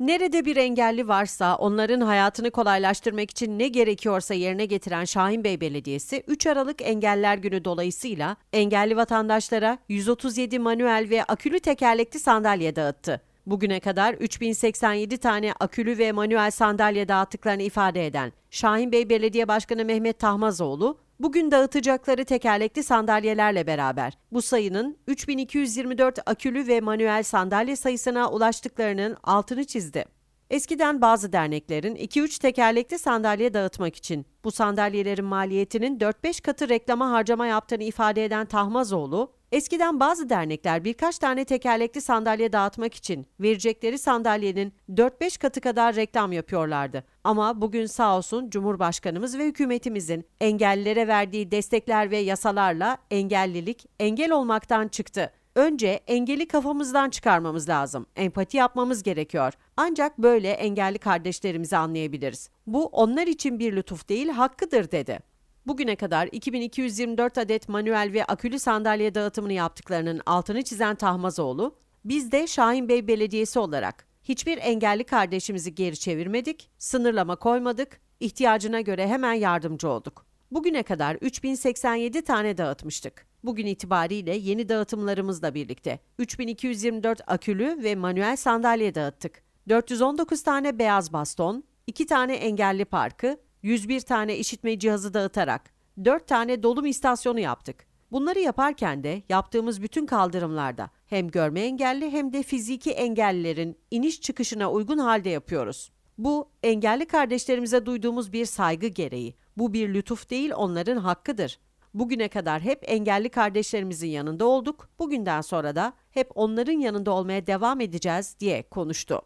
Nerede bir engelli varsa onların hayatını kolaylaştırmak için ne gerekiyorsa yerine getiren Şahin Bey Belediyesi 3 Aralık Engeller Günü dolayısıyla engelli vatandaşlara 137 manuel ve akülü tekerlekli sandalye dağıttı. Bugüne kadar 3087 tane akülü ve manuel sandalye dağıttıklarını ifade eden Şahin Bey Belediye Başkanı Mehmet Tahmazoğlu, bugün dağıtacakları tekerlekli sandalyelerle beraber bu sayının 3224 akülü ve manuel sandalye sayısına ulaştıklarının altını çizdi. Eskiden bazı derneklerin 2-3 tekerlekli sandalye dağıtmak için bu sandalyelerin maliyetinin 4-5 katı reklama harcama yaptığını ifade eden Tahmazoğlu, eskiden bazı dernekler birkaç tane tekerlekli sandalye dağıtmak için verecekleri sandalyenin 4-5 katı kadar reklam yapıyorlardı. Ama bugün sağ olsun Cumhurbaşkanımız ve hükümetimizin engellilere verdiği destekler ve yasalarla engellilik engel olmaktan çıktı. Önce engeli kafamızdan çıkarmamız lazım. Empati yapmamız gerekiyor. Ancak böyle engelli kardeşlerimizi anlayabiliriz. Bu onlar için bir lütuf değil, hakkıdır dedi. Bugüne kadar 2224 adet manuel ve akülü sandalye dağıtımını yaptıklarının altını çizen Tahmazoğlu, biz de Şahin Bey Belediyesi olarak hiçbir engelli kardeşimizi geri çevirmedik, sınırlama koymadık, ihtiyacına göre hemen yardımcı olduk. Bugüne kadar 3087 tane dağıtmıştık. Bugün itibariyle yeni dağıtımlarımızla birlikte 3224 akülü ve manuel sandalye dağıttık. 419 tane beyaz baston, 2 tane engelli parkı, 101 tane işitme cihazı dağıtarak 4 tane dolum istasyonu yaptık. Bunları yaparken de yaptığımız bütün kaldırımlarda hem görme engelli hem de fiziki engellilerin iniş çıkışına uygun halde yapıyoruz. Bu engelli kardeşlerimize duyduğumuz bir saygı gereği. Bu bir lütuf değil, onların hakkıdır. Bugüne kadar hep engelli kardeşlerimizin yanında olduk. Bugünden sonra da hep onların yanında olmaya devam edeceğiz diye konuştu.